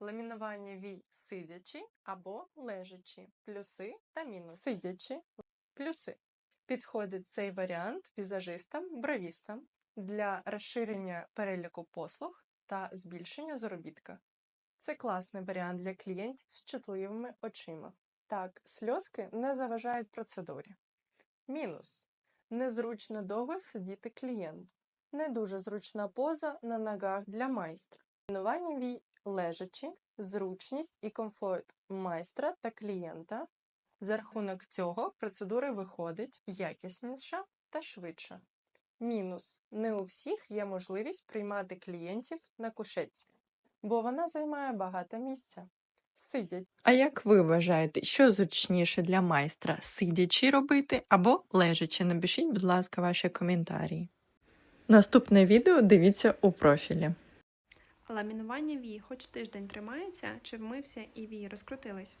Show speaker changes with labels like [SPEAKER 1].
[SPEAKER 1] ламінування вій сидячи або лежачи, плюси та мінуси. Сидячи, плюси. Підходить цей варіант візажистам, бровістам для розширення переліку послуг та збільшення заробітка. Це класний варіант для клієнтів з чутливими очима. Так, сльозки не заважають процедурі. Мінус. Незручно довго сидіти клієнт. Не дуже зручна поза на ногах для майстра. Тренування вій лежачи, зручність і комфорт майстра та клієнта. За рахунок цього процедура виходить якісніша та швидша. Мінус. Не у всіх є можливість приймати клієнтів на кушетці, бо вона займає багато місця. Сидять.
[SPEAKER 2] А як ви вважаєте, що зручніше для майстра сидячи робити або лежачи? Напишіть, будь ласка, ваші коментарі. Наступне відео дивіться у профілі.
[SPEAKER 3] Ламінування вій хоч тиждень тримається, чи вмився і вії розкрутились?